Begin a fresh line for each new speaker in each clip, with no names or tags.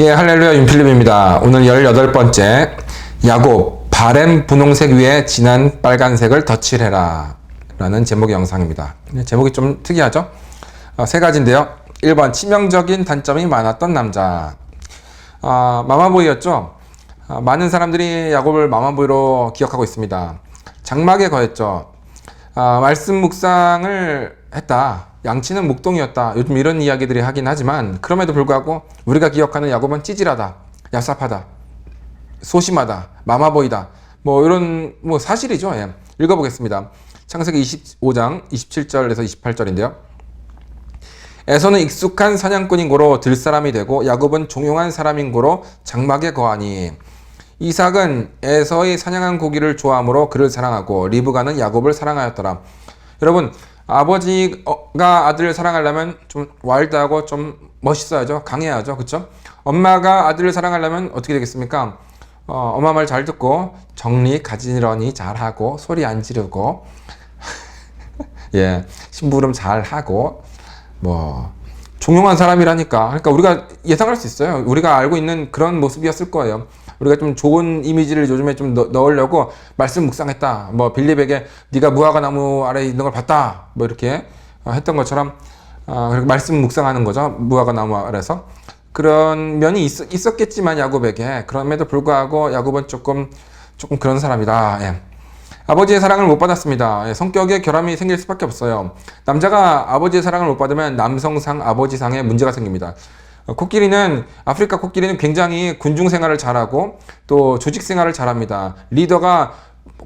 예, 할렐루야 윤필립입니다. 오늘 18번째 야곱 바램 분홍색 위에 진한 빨간색을 덧칠해라 라는 제목의 영상입니다. 예, 제목이 좀 특이하죠? 어, 세 가지인데요. 1번 치명적인 단점이 많았던 남자 아, 마마보이였죠? 아, 많은 사람들이 야곱을 마마보이로 기억하고 있습니다. 장막에 거했죠. 아, 말씀 묵상을 했다. 양치는 목동이었다. 요즘 이런 이야기들이 하긴 하지만 그럼에도 불구하고 우리가 기억하는 야곱은 찌질하다, 얍삽하다, 소심하다, 마마보이다. 뭐 이런 뭐 사실이죠. 예. 읽어보겠습니다. 창세기 25장 27절에서 28절인데요. 에서는 익숙한 사냥꾼인 고로 들사람이 되고 야곱은 종용한 사람인 고로 장막에 거하니 이삭은 에서의 사냥한 고기를 좋아하므로 그를 사랑하고 리브가는 야곱을 사랑하였더라. 여러분 아버지가 아들을 사랑하려면 좀 와일드하고 좀 멋있어야죠. 강해야죠. 그쵸? 엄마가 아들을 사랑하려면 어떻게 되겠습니까? 어, 엄마 말 잘 듣고 정리 가지런히 잘하고 소리 안 지르고 예 심부름 잘 하고 뭐 종용한 사람이라니까 그러니까 우리가 예상할 수 있어요 우리가 알고 있는 그런 모습이었을 거예요 우리가 좀 좋은 이미지를 요즘에 좀 넣, 넣으려고 말씀 묵상했다 뭐 빌립에게 네가 무화과 나무 아래에 있는 걸 봤다 뭐 이렇게 어, 했던 것처럼 어, 말씀 묵상하는 거죠 무화과 나무 아래서 그런 면이 있, 있었겠지만 야곱에게 그럼에도 불구하고 야곱은 조금 조금 그런 사람이다 예. 아버지의 사랑을 못 받았습니다. 예, 성격에 결함이 생길 수밖에 없어요. 남자가 아버지의 사랑을 못 받으면 남성상, 아버지상에 문제가 생깁니다. 어, 코끼리는 아프리카 코끼리는 굉장히 군중 생활을 잘하고 또 조직 생활을 잘합니다. 리더가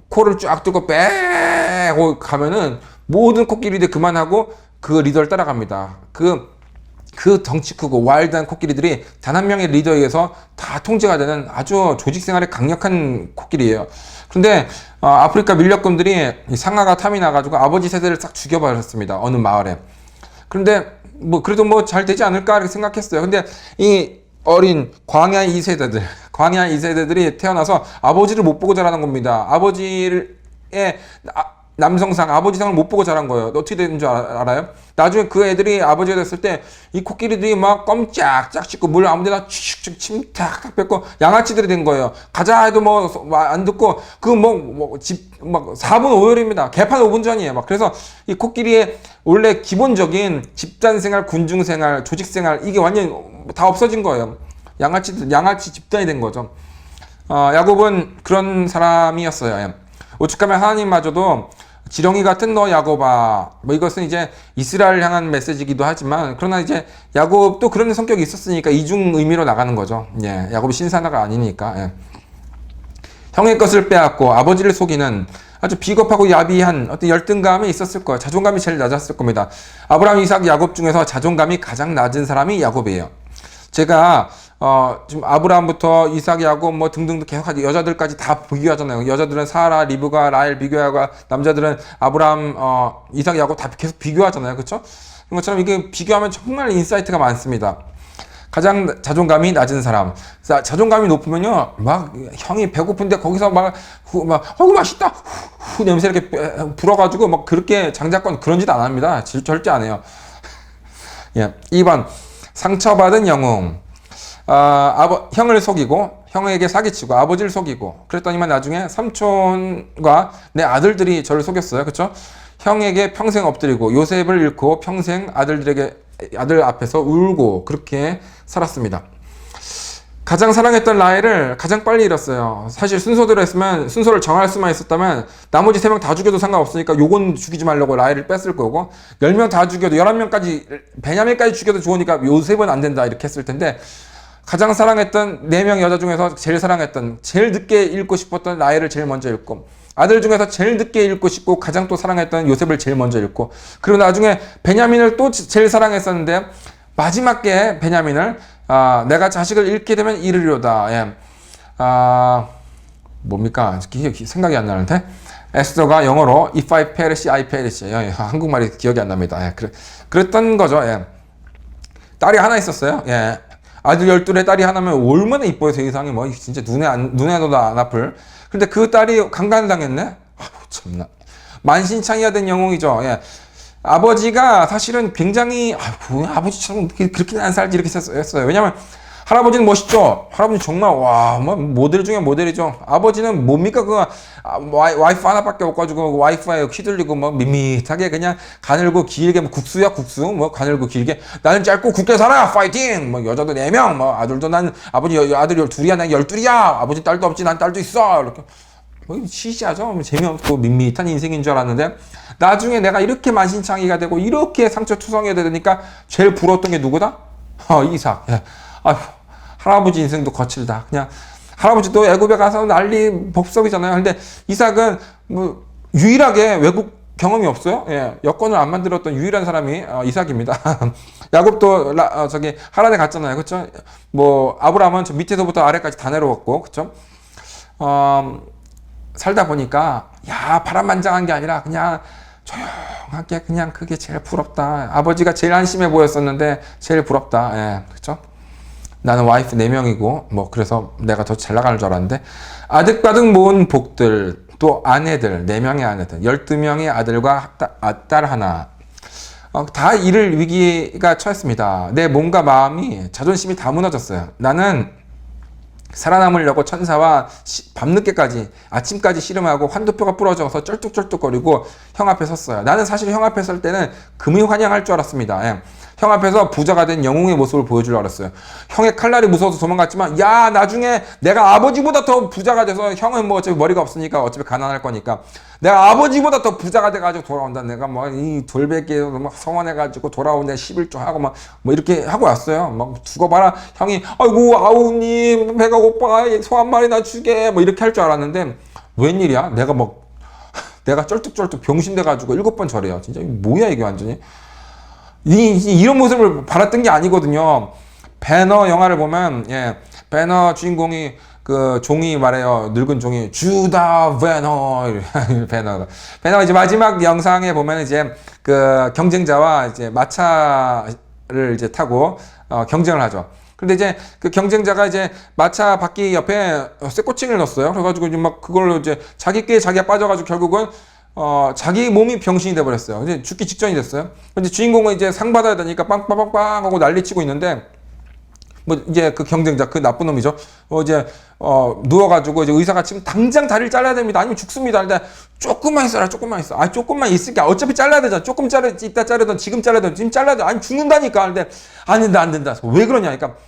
코를 쫙 뚫고 빼고 가면은 모든 코끼리들 그만하고 그 리더를 따라갑니다. 그, 그 덩치 크고 와일드한 코끼리들이 단 한 명의 리더에 의해서 다 통제가 되는 아주 조직 생활에 강력한 코끼리예요. 근데 어, 아프리카 밀렵꾼들이 상아가 탐이 나가지고 아버지 세대를 싹 죽여버렸습니다. 어느 마을에. 그런데 뭐 그래도 뭐 잘 되지 않을까 이렇게 생각했어요. 근데 이 어린 광야 2세대들, 광야 2세대들이 태어나서 아버지를 못 보고 자라는 겁니다. 아버지의 아, 남성상 아버지상을 못 보고 자란 거예요. 어떻게 되는 줄 알아요? 나중에 그 애들이 아버지가 됐을 때 이 코끼리들이 막 껌짝 짝 씻고 물 아무데나 칙칙 침탁탁 뱉고 양아치들이 된 거예요. 가자 해도 뭐 안 듣고 그뭐뭐집막 4분 5열입니다. 개판 5분 전이에요. 막 그래서 이 코끼리의 원래 기본적인 집단 생활, 군중 생활, 조직 생활 이게 완전 다 없어진 거예요. 양아치 양아치 집단이 된 거죠. 어, 야곱은 그런 사람이었어요. 예. 오죽하면 하나님마저도 지렁이 같은 너 야곱아 뭐 이것은 이제 이스라엘 향한 메시지이기도 하지만 그러나 이제 야곱도 그런 성격이 있었으니까 이중 의미로 나가는 거죠. 예, 야곱이 신사나가 아니니까. 예. 형의 것을 빼앗고 아버지를 속이는 아주 비겁하고 야비한 어떤 열등감이 있었을 거예요. 자존감이 제일 낮았을 겁니다. 아브라함, 이삭, 야곱 중에서 자존감이 가장 낮은 사람이 야곱이에요. 제가 어, 지금 아브라함부터 이삭, 야곱 뭐 등등 계속 하지 여자들까지 다 비교하잖아요. 여자들은 사라, 리브가, 라헬 비교하고 남자들은 아브라함, 어, 이삭, 야곱 다 계속 비교하잖아요. 그렇죠? 그런 것처럼 이게 비교하면 정말 인사이트가 많습니다. 가장 자존감이 낮은 사람. 자, 자존감이 높으면요, 막 형이 배고픈데 거기서 막, 후, 막, 어우 맛있다, 후, 후 냄새 이렇게 불어가지고 막 그렇게 장자권 그런 짓 안 합니다. 절대 안 해요. 예, 2번 상처받은 영웅. 아, 아버, 형을 속이고 형에게 사기치고 아버지를 속이고 그랬더니만 나중에 삼촌과 내 아들들이 저를 속였어요. 그렇죠? 형에게 평생 엎드리고 요셉을 잃고 평생 아들들에게 아들 앞에서 울고 그렇게 살았습니다. 가장 사랑했던 라헬을 가장 빨리 잃었어요. 사실 순서대로 했으면 순서를 정할 수만 있었다면 나머지 세 명 다 죽여도 상관없으니까 요건 죽이지 말라고 라헬을 뺐을 거고 10명 다 죽여도 11명까지 베냐민까지 죽여도 좋으니까 요셉은 안 된다 이렇게 했을 텐데 가장 사랑했던 4명 여자 중에서 제일 사랑했던 제일 늦게 읽고 싶었던 라헬을 제일 먼저 읽고 아들 중에서 제일 늦게 읽고 싶고 가장 또 사랑했던 요셉을 제일 먼저 읽고 그리고 나중에 베냐민을 또 제일 사랑했었는데 마지막에 베냐민을 아, 내가 자식을 잃게 되면 잃으려다. 예. 아, 뭡니까? 생각이 안 나는데. 에스더가 영어로 if I perish, I perish. 예, 한국말이 기억이 안 납니다. 예, 그랬던 거죠. 예. 딸이 하나 있었어요. 예. 아들 열둘에 딸이 하나면 얼마나 이뻐요, 세상에. 뭐, 진짜 눈에 안, 눈에도 안 아플. 근데 그 딸이 강간당했네? 아우, 참나. 만신창이가 된 영웅이죠. 예. 아버지가 사실은 굉장히 아이고, 아버지처럼 그렇게는 안 살지 이렇게 했어요. 왜냐면 할아버지는 멋있죠? 할아버지 정말, 와, 뭐, 모델 중에 모델이죠. 아버지는 뭡니까? 그, 아, 와이, 와이프 하나밖에 없가지고, 와이프에 휘둘리고, 뭐, 밋밋하게 그냥 가늘고 길게, 뭐, 국수야, 국수. 뭐, 가늘고 길게. 나는 짧고 굵게 살아! 파이팅! 뭐, 여자도 4명, 뭐, 아들도 난, 아버지 여- 아들이 열- 둘이야, 난 열둘이야! 아버지 딸도 없지, 난 딸도 있어! 이렇게. 뭐 시시하죠. 뭐 재미없고 밋밋한 인생인 줄 알았는데 나중에 내가 이렇게 만신창이가 되고 이렇게 상처 투성이가 되니까 제일 부러웠던 게 누구다? 어, 이삭. 예. 아휴, 할아버지 인생도 거칠다. 그냥 할아버지도 애굽에 가서 난리 법석이잖아요. 근데 이삭은 뭐 유일하게 외국 경험이 없어요. 예, 여권을 안 만들었던 유일한 사람이 어, 이삭입니다. 야곱도 라, 어, 저기 하란에 갔잖아요. 그렇죠? 뭐 아브라함은 저 밑에서부터 아래까지 다 내려왔고, 그렇죠? 어, 살다 보니까 야 바람만장한 게 아니라 그냥 조용하게 그냥 그게 제일 부럽다. 아버지가 제일 한심해 보였었는데 제일 부럽다. 예, 그렇죠? 나는 와이프 4명이고 뭐 그래서 내가 더 잘 나가는 줄 알았는데 아득바득 모은 복들 또 아내들 4명의 아내들 12명의 아들과 딸- 아, 딸 하나 어, 다 이를 위기가 처했습니다. 내 몸과 마음이 자존심이 다 무너졌어요. 나는 살아남으려고 천사와 시- 밤늦게까지 아침까지 씨름하고 환도표가 부러져서 쩔뚝쩔뚝거리고 형 앞에 섰어요. 나는 사실 형 앞에 설 때는 금이 환영할 줄 알았습니다. 예. 형 앞에서 부자가 된 영웅의 모습을 보여주려고 알았어요. 형의 칼날이 무서워서 도망갔지만 야 나중에 내가 아버지보다 더 부자가 돼서 형은 뭐 어차피 머리가 없으니까 어차피 가난할 거니까 내가 아버지보다 더 부자가 돼가지고 돌아온다. 내가 뭐이 돌베개에 막 성원해가지고 돌아오는데 11조 하고 막 뭐 이렇게 하고 왔어요. 막 두고 봐라. 형이 아이고 아우님 배가 고파 소 한 마리나 주게 뭐 이렇게 할 줄 알았는데 웬일이야? 내가 뭐 내가 쩔뚝쩔뚝 병신돼가지고 일곱 번 절해요. 진짜 뭐야 이게 완전히. 이, 이- 이런 모습을 바랐던 게 아니거든요. 배너 영화를 보면 예 배너 주인공이 그 종이 말해요 늙은 종이 주다 배너 배너가 배너가 이제 마지막 영상에 보면 이제 그 경쟁자와 이제 마차를 이제 타고 어, 경쟁을 하죠. 근데 이제 그 경쟁자가 이제 마차 바퀴 옆에 쇠꼬칭을 넣었어요. 그래가지고 이제 막 그걸로 이제 자기 꾀에 자기가 빠져가지고 결국은 어, 자기 몸이 병신이 돼버렸어요. 이제 죽기 직전이 됐어요. 근데 주인공은 이제 상 받아야 되니까 빵빵빵빵 하고 난리 치고 있는데, 뭐, 이제 그 경쟁자, 그 나쁜 놈이죠. 어, 이제, 어, 누워가지고 이제 의사가 지금 당장 다리를 잘라야 됩니다. 아니면 죽습니다. 근데 조금만 있어라, 조금만 있어. 아, 조금만 있을게. 어차피 잘라야 되잖아. 조금 자르, 이따 자르든 지금 잘라든 지금 잘라야 돼. 아니, 죽는다니까. 근데, 안 된다, 안 된다. 왜 그러냐. 그러니까,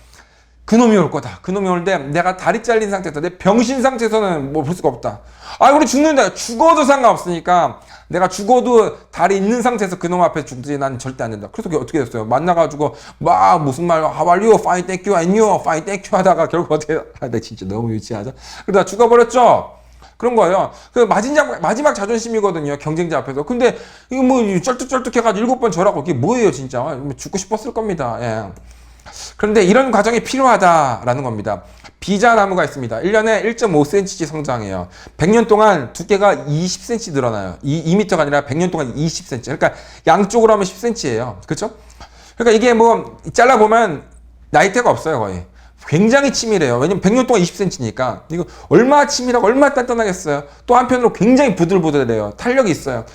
그놈이 올 거다. 그놈이 오는데 내가 다리 잘린 상태에서 내 병신 상태에서는 뭐 볼 수가 없다. 아, 우리 죽는다. 죽어도 상관없으니까 내가 죽어도 다리 있는 상태에서 그놈 앞에 죽지 난 절대 안 된다. 그래서 그게 어떻게 됐어요? 만나가지고 막 무슨 말, how are you? fine, thank you, and you? fine, thank you 하다가 결국 어떻게, 아, 나 진짜 너무 유치하죠? 그러다 죽어버렸죠? 그런 거예요. 그 마지막, 마지막 자존심이거든요. 경쟁자 앞에서. 근데 이거 뭐 쩔뚝쩔뚝 해가지고 일곱 번 절하고 이게 뭐예요, 진짜. 뭐 죽고 싶었을 겁니다. 예. 그런데 이런 과정이 필요하다라는 겁니다. 비자나무가 있습니다. 1년에 1.5cm씩 성장해요. 100년 동안 두께가 20cm 늘어나요. 이 2m가 아니라 100년 동안 20cm. 그러니까 양쪽으로 하면 10cm예요. 그렇죠? 그러니까 이게 뭐 잘라보면 나이테가 없어요, 거의. 굉장히 치밀해요. 왜냐면 100년 동안 20cm니까. 이거 얼마나 치밀하고 얼마나 단단하겠어요. 또 한편으로 굉장히 부들부들해요. 탄력이 있어요.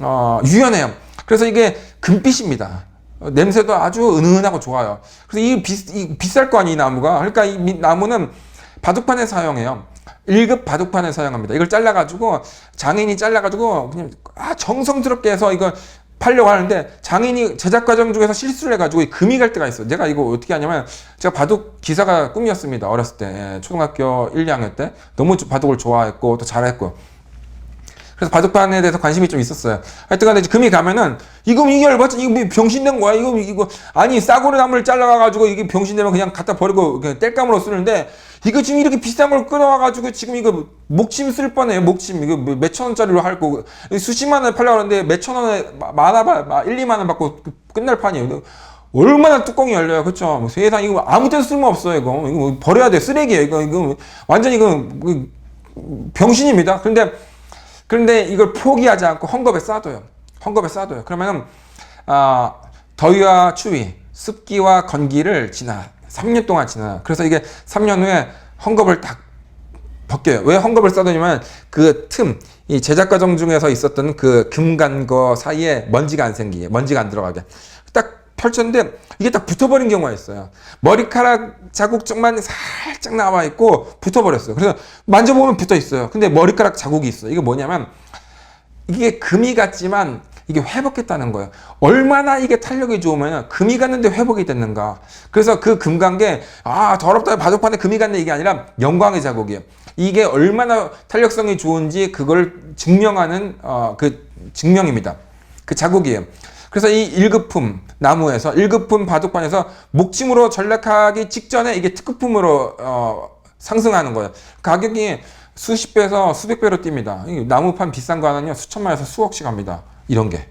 어, 유연해요. 그래서 이게 금빛입니다. 어, 냄새도 아주 은은하고 좋아요. 그래서 이, 비, 이 비쌀 거 아니 이 나무가. 그러니까 이 미- 나무는 바둑판에 사용해요. 1급 바둑판에 사용합니다. 이걸 잘라가지고 장인이 잘라가지고 그냥 아, 정성스럽게 해서 이걸 팔려고 하는데 장인이 제작 과정 중에서 실수를 해가지고 이 금이 갈 때가 있어요. 내가 이거 어떻게 하냐면 제가 바둑 기사가 꿈이었습니다. 어렸을 때 예, 초등학교 1, 2학년 때 너무 바둑을 좋아했고 또 잘했고 그래서 바둑판에 대해서 관심이 좀 있었어요. 하여튼간에 금이 가면은 이거 이게 얼마짜 이거 뭐 병신된 거야. 이거 이거 아니 싸구려 나무를 잘라가지고 이게 병신되면 그냥 갖다 버리고 그냥 뗄감으로 쓰는데 이거 지금 이렇게 비싼 걸 끊어와가지고 지금 이거 목침 쓸 뻔해요. 목침 이거 뭐 몇천 원짜리로 할 거고 수십만 원에 팔려고 하는데 몇천 원에 마- 많아봐 1, 2만 원 받고 끝날 판이에요. 얼마나 뚜껑이 열려요, 그렇죠? 세상 이거 아무 때도 쓸모 없어요, 이거 이거 뭐 버려야 돼, 쓰레기예요, 이거 이거 완전 이거 병신입니다. 그런데 그런데 이걸 포기하지 않고 헝겊에 싸둬요. 헝겊에 싸둬요. 그러면은 아, 더위와 추위, 습기와 건기를 지나 3년 동안 지나요. 그래서 이게 3년 후에 헝겊을 딱 벗겨요. 왜 헝겊을 싸두냐면 그 틈, 이 제작 과정 중에서 있었던 그 금간거 사이에 먼지가 안 생기게, 먼지가 안 들어가게. 딱 펼쳤는데 이게 딱 붙어버린 경우가 있어요. 머리카락 자국 쪽만 살짝 나와 있고 붙어버렸어요. 그래서 만져보면 붙어 있어요. 근데 머리카락 자국이 있어요. 이게 뭐냐면 이게 금이 같지만 이게 회복했다는 거예요. 얼마나 이게 탄력이 좋으면 금이 갔는데 회복이 됐는가. 그래서 그 금관계 아 더럽다 바둑판에 금이 갔네 이게 아니라 영광의 자국이에요. 이게 얼마나 탄력성이 좋은지 그걸 증명하는 어, 그 증명입니다. 그 자국이에요. 그래서 이 1급품 나무에서 1급품 바둑판에서 목침으로 전락하기 직전에 이게 특급품으로 어, 상승하는 거예요. 가격이 수십 배에서 수백 배로 뜁니다. 이 나무판 비싼 거 하나는요 수천만에서 수억씩 합니다. 이런 게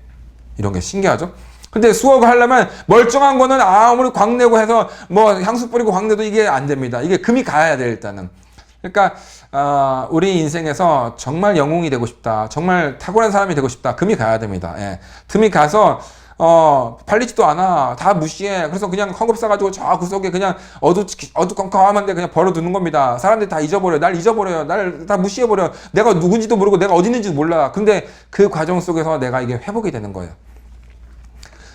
이런 게 신기하죠. 근데 수억을 하려면 멀쩡한 거는 아무리 광내고 해서 뭐 향수 뿌리고 광내도 이게 안 됩니다. 이게 금이 가야 돼 일단은. 그러니까 어, 우리 인생에서 정말 영웅이 되고 싶다. 정말 탁월한 사람이 되고 싶다. 금이 가야 됩니다. 예. 금이 가서 어, 팔리지도 않아. 다 무시해. 그래서 그냥 헝겊 싸가지고 저 구석에 그냥 어두, 어두컴컴한데 그냥 벌어두는 겁니다. 사람들이 다 잊어버려요. 날 잊어버려요. 날 다 무시해버려요. 내가 누군지도 모르고 내가 어디 있는지도 몰라. 근데 그 과정 속에서 내가 이게 회복이 되는 거예요.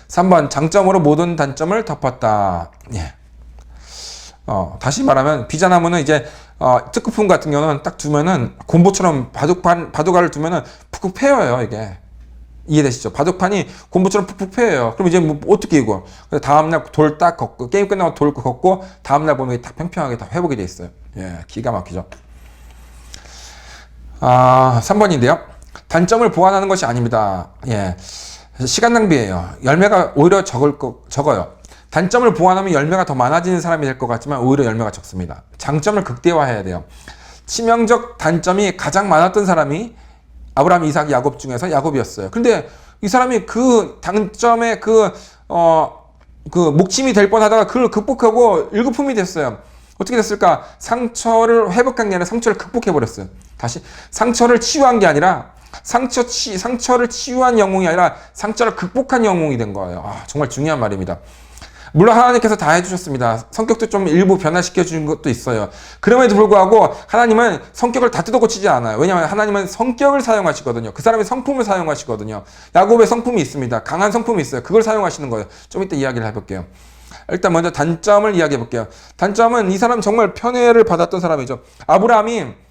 3번, 장점으로 모든 단점을 덮었다. 예. 어, 다시 말하면 비자나무는 이제 어, 특급품 같은 경우는 딱 두면은 곰보처럼 바둑판 바둑알을 두면은 푹푹 패여요 이게 이해되시죠? 바둑판이 곰보처럼 푹푹 패여요. 그럼 이제 뭐 어떻게 이거? 다음날 돌 딱 걷고 게임 끝나고 돌 걷고 다음날 보면 다 평평하게 다 회복이 돼 있어요. 예, 기가 막히죠. 아, 3번인데요. 단점을 보완하는 것이 아닙니다. 예. 시간 낭비예요. 열매가 오히려 적을 거, 적어요. 단점을 보완하면 열매가 더 많아지는 사람이 될 것 같지만 오히려 열매가 적습니다. 장점을 극대화해야 돼요. 치명적 단점이 가장 많았던 사람이 아브라함, 이삭, 야곱 중에서 야곱이었어요. 근데 이 사람이 그 단점에 그, 어, 그 목침이 될 뻔하다가 그걸 극복하고 일급품이 됐어요. 어떻게 됐을까? 상처를 회복한 게 아니라 상처를 극복해버렸어요. 다시. 상처를 치유한 게 아니라 상처 치, 상처를 치유한 영웅이 아니라 상처를 극복한 영웅이 된 거예요. 아, 정말 중요한 말입니다. 물론 하나님께서 다 해주셨습니다. 성격도 좀 일부 변화시켜 주는 것도 있어요. 그럼에도 불구하고 하나님은 성격을 다 뜯어 고치지 않아요. 왜냐하면 하나님은 성격을 사용하시거든요. 그 사람의 성품을 사용하시거든요. 야곱의 성품이 있습니다. 강한 성품이 있어요. 그걸 사용하시는 거예요. 좀 이따 이야기를 해볼게요. 일단 먼저 단점을 이야기해 볼게요. 단점은 이 사람 정말 편애를 받았던 사람이죠. 아브라함이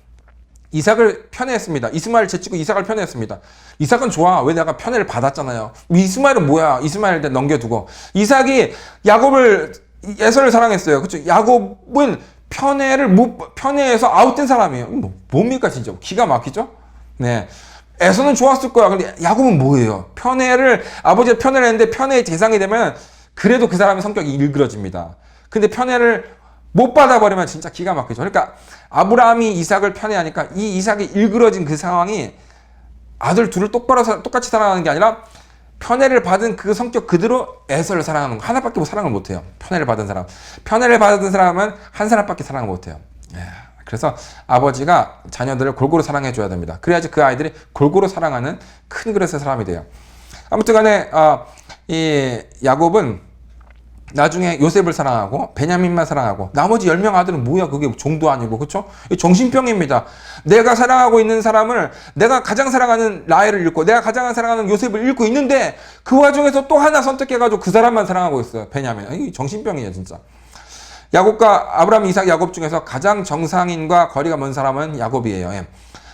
이삭을 편애했습니다. 이스마엘 제치고 이삭을 편애했습니다. 이삭은 좋아. 왜 내가 편애를 받았잖아요. 이스마엘은 뭐야? 이스마엘 때 넘겨두고. 이삭이 야곱을 예서를 사랑했어요. 그렇죠? 야곱은 편애를 못 편애해서 아웃된 사람이에요. 뭐, 뭡니까 진짜 기가 막히죠? 네. 에서는 좋았을 거야. 근데 야곱은 뭐예요? 편애를 아버지가 편애를 했는데 편애의 대상이 되면 그래도 그 사람의 성격이 일그러집니다. 근데 편애를 못 받아버리면 진짜 기가 막히죠. 그러니까 아브라함이 이삭을 편애하니까 이 이삭이 일그러진 그 상황이 아들 둘을 똑바로 똑같이 사랑하는 게 아니라 편애를 받은 그 성격 그대로 에서를 사랑하는 거 하나밖에 뭐 사랑을 못해요. 편애를 받은 사람, 편애를 받은 사람은 한 사람밖에 사랑을 못해요. 예. 그래서 아버지가 자녀들을 골고루 사랑해 줘야 됩니다. 그래야지 그 아이들이 골고루 사랑하는 큰 그릇의 사람이 돼요. 아무튼간에 어, 이 야곱은 나중에 요셉을 사랑하고 베냐민만 사랑하고 나머지 10명 아들은 뭐야 그게 종도 아니고 그쵸? 정신병입니다. 내가 사랑하고 있는 사람을 내가 가장 사랑하는 라헬을 잃고 내가 가장 사랑하는 요셉을 잃고 있는데 그 와중에서 또 하나 선택해가지고 그 사람만 사랑하고 있어요. 베냐민. 이 정신병이에요 진짜. 야곱과 아브라함, 이삭, 야곱 중에서 가장 정상인과 거리가 먼 사람은 야곱이에요. 예.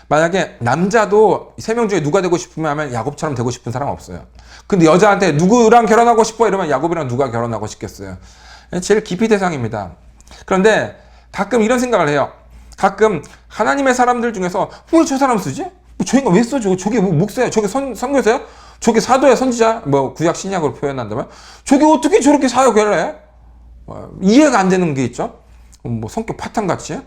만약에 남자도 세 명 중에 누가 되고 싶으면 하면 야곱처럼 되고 싶은 사람 없어요. 근데 여자한테 누구랑 결혼하고 싶어 이러면 야곱이랑 누가 결혼하고 싶겠어요. 제일 깊이 대상입니다. 그런데 가끔 이런 생각을 해요. 가끔 하나님의 사람들 중에서 왜 저 사람 쓰지? 뭐저 인간 왜 써줘? 저게 뭐 목사야? 저게 선, 선교사야? 저게 사도야? 선지자? 뭐 구약 신약으로 표현한다면? 저게 어떻게 저렇게 사역을 해? 뭐, 이해가 안 되는 게 있죠? 뭐 성격 파탄같이?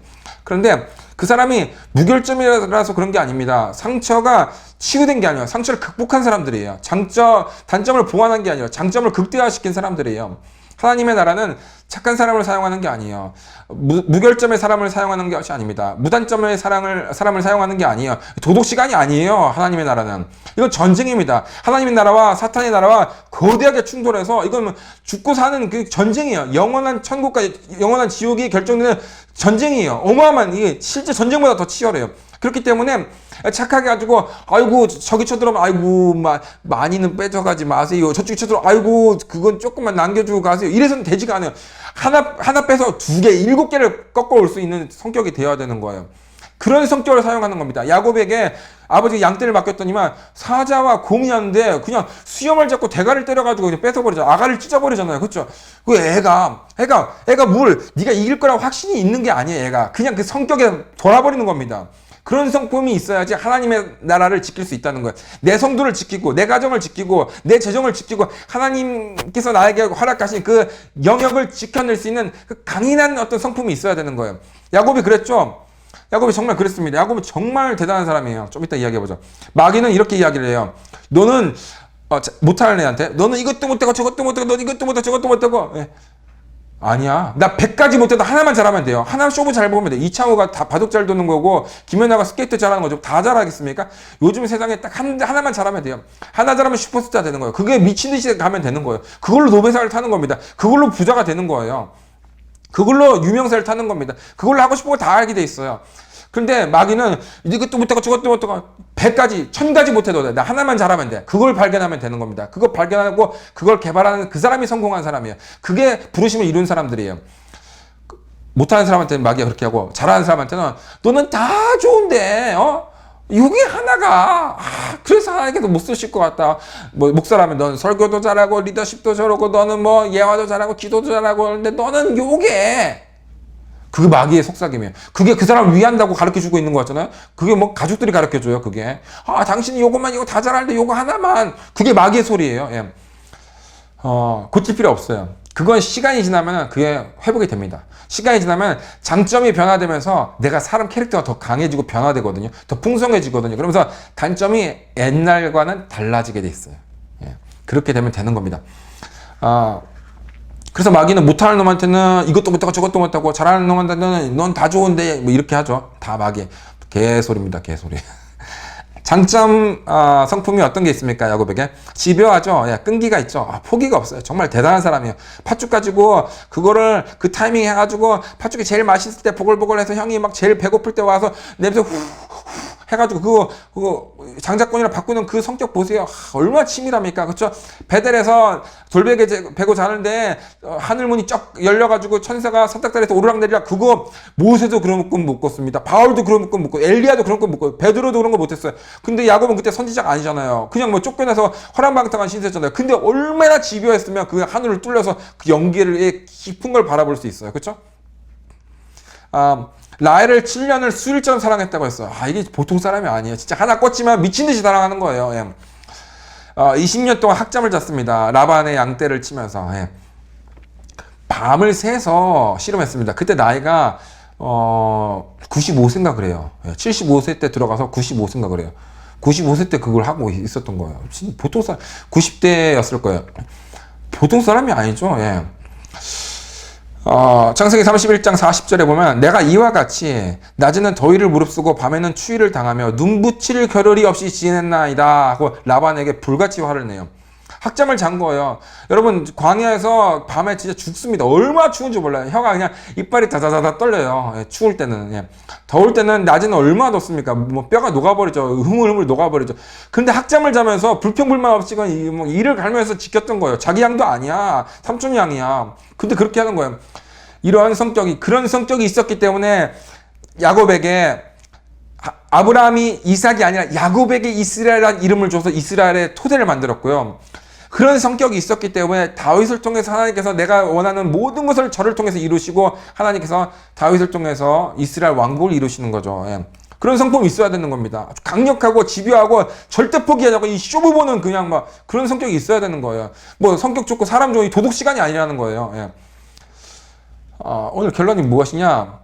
그런데 그 사람이 무결점이라서 그런 게 아닙니다. 상처가 치유된 게 아니라 상처를 극복한 사람들이에요. 장점, 단점을 보완한 게 아니라 장점을 극대화시킨 사람들이에요. 하나님의 나라는 착한 사람을 사용하는 게 아니에요. 무, 무결점의 사람을 사용하는 것이 아닙니다. 무단점의 사랑을, 사람을 사용하는 게 아니에요. 도덕 시간이 아니에요. 하나님의 나라는. 이건 전쟁입니다. 하나님의 나라와 사탄의 나라와 거대하게 충돌해서 이건 뭐 죽고 사는 그 전쟁이에요. 영원한 천국과 영원한 지옥이 결정되는 전쟁이에요. 어마어마한, 이게 실제 전쟁보다 더 치열해요. 그렇기 때문에 착하게 가지고 아이고 저기 쳐들어오면 아이고 마, 많이는 빼져가지 마세요 저쪽에 쳐들어 아이고 그건 조금만 남겨주고 가세요 이래서는 되지가 않아요 하나 하나 빼서 두 개 일곱 개를 꺾어 올 수 있는 성격이 되어야 되는 거예요. 그런 성격을 사용하는 겁니다. 야곱에게 아버지 양떼를 맡겼더니만 사자와 곰이었는데 그냥 수염을 잡고 대가를 때려가지고 그냥 뺏어버리죠. 아가를 찢어버리잖아요. 그렇죠 그 애가 애가 애가 뭘 네가 이길 거라고 확신이 있는 게 아니에요 애가. 그냥 그 성격에 돌아버리는 겁니다 그런 성품이 있어야지 하나님의 나라를 지킬 수 있다는 거예요. 내 성도를 지키고, 내 가정을 지키고, 내 재정을 지키고, 하나님께서 나에게 허락하신 그 영역을 지켜낼 수 있는 그 강인한 어떤 성품이 있어야 되는 거예요. 야곱이 그랬죠? 야곱이 정말 그랬습니다. 야곱이 정말 대단한 사람이에요. 좀 이따 이야기해보죠. 마귀는 이렇게 이야기를 해요. 너는, 어, 못하는 애한테, 너는 이것도 못하고 저것도 못하고, 너 이것도 못하고 저것도 못하고, 예. 아니야. 나 100가지 못해도 하나만 잘하면 돼요. 하나 쇼부 잘 보면 돼. 이창호가 다 바둑 잘 도는 거고, 김연아가 스케이트 잘하는 거죠. 다 잘하겠습니까? 요즘 세상에 딱 한, 하나만 잘하면 돼요. 하나 잘하면 슈퍼스타 되는 거예요. 그게 미친 듯이 가면 되는 거예요. 그걸로 노벨상을 타는 겁니다. 그걸로 부자가 되는 거예요. 그걸로 유명세를 타는 겁니다. 그걸로 하고 싶은 거다 하게 돼 있어요. 근데 마귀는 이것도 못하고 저것도 못하고 백가지 천가지 못해도 돼. 나 하나만 잘하면 돼. 그걸 발견하면 되는 겁니다. 그거 발견하고 그걸 개발하는 그 사람이 성공한 사람이에요. 그게 부르심을 이룬 사람들이에요. 못하는 사람한테는 마귀가 그렇게 하고 잘하는 사람한테는 너는 다 좋은데 어? 여기 하나가 아, 그래서 하나님께서 못 쓰실 것 같다. 뭐 목사라면 너는 설교도 잘하고 리더십도 잘하고 너는 뭐 예화도 잘하고 기도도 잘하고 근데 너는 요게 그게 마귀의 속삭임이에요. 그게 그 사람을 위한다고 가르쳐 주고 있는 거 같잖아요. 그게 뭐 가족들이 가르쳐 줘요. 그게 아 당신이 요것만 이거 다 잘하는데 요거 하나만 그게 마귀의 소리예요. 예. 어 고칠 필요 없어요. 그건 시간이 지나면 그게 회복이 됩니다. 시간이 지나면 장점이 변화되면서 내가 사람 캐릭터가 더 강해지고 변화되거든요. 더 풍성해지거든요. 그러면서 단점이 옛날과는 달라지게 돼 있어요. 예. 그렇게 되면 되는 겁니다. 아, 그래서 마귀는 못하는 놈한테는 이것도 못하고 저것도 못하고 잘하는 놈한테는 넌 다 좋은데 뭐 이렇게 하죠. 다 마귀. 개소리입니다. 개소리. 장점 어, 성품이 어떤 게 있습니까 야곱에게 집요하죠 예, 끈기가 있죠 아, 포기가 없어요 정말 대단한 사람이에요 팥죽 가지고 그거를 그 타이밍 해가지고 팥죽이 제일 맛있을 때 보글보글해서 형이 막 제일 배고플 때 와서 냄새 후, 후 해가지고 그거 그거 장자권이랑 바꾸는 그 성격 보세요. 하, 얼마나 치밀합니까, 그렇죠? 베델에서 돌베개 베고 자는데 어, 하늘 문이 쩍 열려가지고 천사가 산딱다리에서 오르락내리락 그거 모세도 그런 꿈 못 꿨습니다. 바울도 그런 꿈 못 꿨고 엘리야도 그런 꿈 못 꿨고 베드로도 그런 거 못했어요. 근데 야곱은 그때 선지자가 아니잖아요. 그냥 뭐 쫓겨나서 허랑방탕한 신세잖아요. 근데 얼마나 집요했으면 그 하늘을 뚫려서 그 연기를 깊은 걸 바라볼 수 있어요, 그렇죠? 아, 라헬을 7년을 수일처럼 사랑했다고 했어. 아, 이게 보통 사람이 아니에요. 진짜 하나 꽂지만 미친 듯이 사랑하는 거예요. 예. 어, 20년 동안 학잠을 잤습니다. 라반의 양떼를 치면서. 예. 밤을 새서 실험했습니다. 그때 나이가 어, 95세인가 그래요. 예. 75세 때 들어가서 95세인가 그래요. 95세 때 그걸 하고 있었던 거예요. 보통 사람, 90대였을 거예요. 보통 사람이 아니죠. 예. 어, 창세기 31장 40절에 보면 내가 이와 같이 낮에는 더위를 무릅쓰고 밤에는 추위를 당하며 눈붙일 겨를이 없이 지냈나이다 하고 라반에게 불같이 화를 내요. 학점을 잔 거예요. 여러분 광야에서 밤에 진짜 죽습니다. 얼마나 추운지 몰라요. 혀가 그냥 이빨이 다다다다 떨려요. 예, 추울 때는 예. 더울 때는 낮에는 얼마나 덥습니까? 뭐 뼈가 녹아버리죠. 흐물흐물 녹아버리죠. 근데 학점을 자면서 불평불만 없이 뭐 이를 갈면서 지켰던 거예요. 자기 양도 아니야. 삼촌 양이야. 근데 그렇게 하는 거예요. 이러한 성격이 그런 성격이 있었기 때문에 야곱에게 아브라함이 이삭이 아니라 야곱에게 이스라엘이라는 이름을 줘서 이스라엘의 토대를 만들었고요. 그런 성격이 있었기 때문에 다윗을 통해서 하나님께서 내가 원하는 모든 것을 저를 통해서 이루시고 하나님께서 다윗을 통해서 이스라엘 왕국을 이루시는 거죠. 예. 그런 성품이 있어야 되는 겁니다. 강력하고 집요하고 절대 포기하지 않고 이 쇼부 보는 그냥 막 그런 성격이 있어야 되는 거예요. 뭐 성격 좋고 사람 좋은 도덕 시간이 아니라는 거예요. 예. 어, 오늘 결론이 무엇이냐?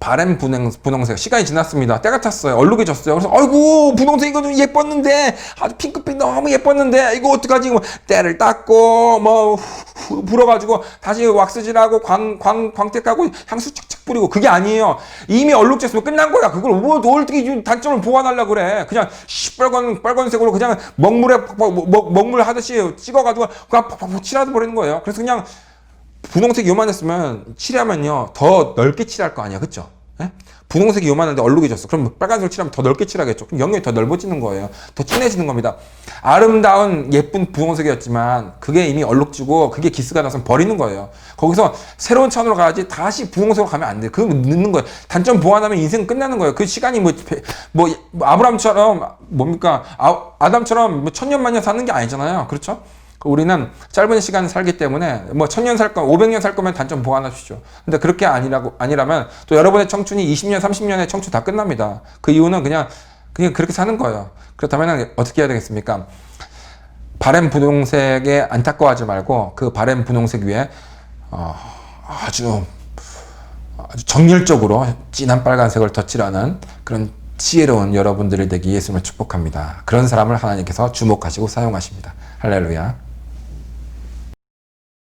바램 분홍, 분홍색 시간이 지났습니다. 때가 찼어요. 얼룩이 졌어요. 그래서 아이고 분홍색 이거 좀 예뻤는데 아주 핑크빛 너무 예뻤는데 이거 어떡하지? 뭐 때를 닦고 뭐 부- 불어가지고 다시 왁스질하고 광, 광, 광택하고 향수 착착 뿌리고 그게 아니에요. 이미 얼룩 졌으면 끝난 거야. 그걸 뭐 어떻게 단점을 보완하려고 그래. 그냥 시뻘건 빨간색으로 그냥 먹물에 팍- 팍- 먹, 먹물 하듯이 찍어가지고 그냥 팍팍 칠하도 버리는 거예요. 그래서 그냥 분홍색이 요만했으면 칠하면요 더 넓게 칠할 거 아니야. 그쵸? 예? 분홍색이 요만한데 얼룩이 졌어. 그럼 빨간색을 칠하면 더 넓게 칠하겠죠. 그럼 영역이 더 넓어지는 거예요. 더 진해지는 겁니다. 아름다운 예쁜 분홍색이었지만 그게 이미 얼룩지고 그게 기스가 나서 버리는 거예요. 거기서 새로운 차원으로 가야지 다시 분홍색으로 가면 안돼 그거 늦는 거예요. 단점 보완하면 인생 끝나는 거예요. 그 시간이 뭐, 배- 뭐, 뭐 아브람처럼 뭡니까? 아, 아담처럼 뭐 천년만년 사는 게 아니잖아요. 그렇죠? 우리는 짧은 시간 살기 때문에 뭐 천년 살 거, 500년 살 거면 단점 보완하십시오. 근데 그렇게 아니라고 아니라면 또 여러분의 청춘이 20년, 30년의 청춘 다 끝납니다. 그 이유는 그냥 그냥 그렇게 사는 거예요. 그렇다면 어떻게 해야 되겠습니까? 바램 분홍색에 안타까워하지 말고 그 바램 분홍색 위에 어, 아주 아주 정열적으로 진한 빨간색을 덧칠하는 그런 지혜로운 여러분들이 되기 예수님을 축복합니다. 그런 사람을 하나님께서 주목하시고 사용하십니다. 할렐루야.